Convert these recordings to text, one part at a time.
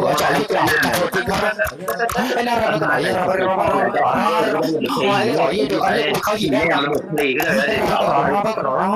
หมอจอดที่กลางแต่ทุกคนไม่น่ารักไหนเราไม่รู้ว่าเราจอดเขาหินแน่เราหลีก็เลยเราหลีก็เลย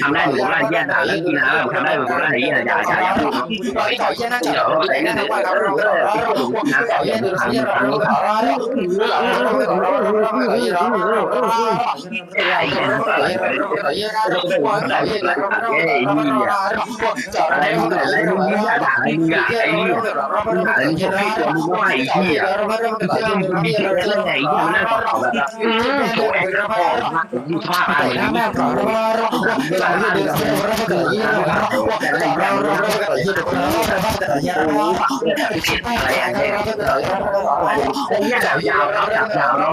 ทำไม่ได้หรือว่าแวไม่างเไม่องกินน้ำจะได้แบบนั้นอย่างนี้นะอย่าอย่าอย่าพูดต่อยต่อยแค่นั้นเดี๋ยวแต่แค่นั้นว่าเราเราเราพวกต่อยแค่นั้นเราเราเราเราเรา ยาวๆแล้วยาวๆแล้ว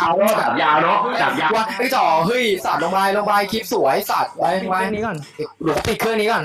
ขาจับยาวเนาะจับยาวว่าไอ้จ่อเฮ้ยสัตว์ลงไปลงไปคลิปสวยสัตว์ไปไปนี้ก่อนหลวงปิดเครื่องนี้ก่อน